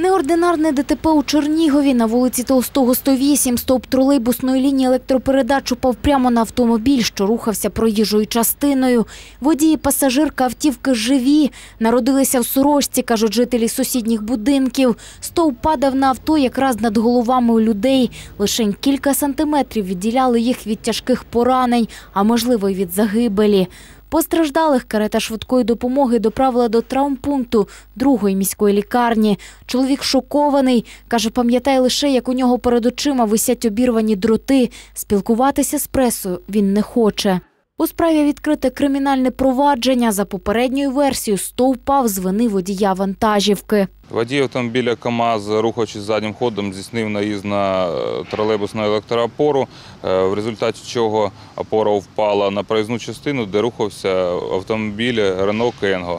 Неординарне ДТП у Чернігові на вулиці Толстого 108 стовп тролейбусної лінії електропередач упав прямо на автомобіль, що рухався проїжджою частиною. Водії пасажирка автівки живі, народилися в Сурожці, кажуть жителі сусідніх будинків. Стовп падав на авто якраз над головами у людей. Лишень кілька сантиметрів відділяли їх від тяжких поранень, а можливо й від загибелі. Постраждалих карета швидкої допомоги доправила до травмпункту другої міської лікарні. Чоловік шокований. Каже, пам'ятає лише, як у нього перед очима висять обірвані дроти. Спілкуватися з пресою він не хоче. У справі відкрите кримінальне провадження. За попередньою версією, стовпав з вини водія вантажівки. Водій автомобіля КАМАЗ, рухаючись заднім ходом, здійснив наїзд на е, тролейбусну електроопору, е, в результаті чого опора впала на проїзну частину, де рухався автомобіль Рено Кенго.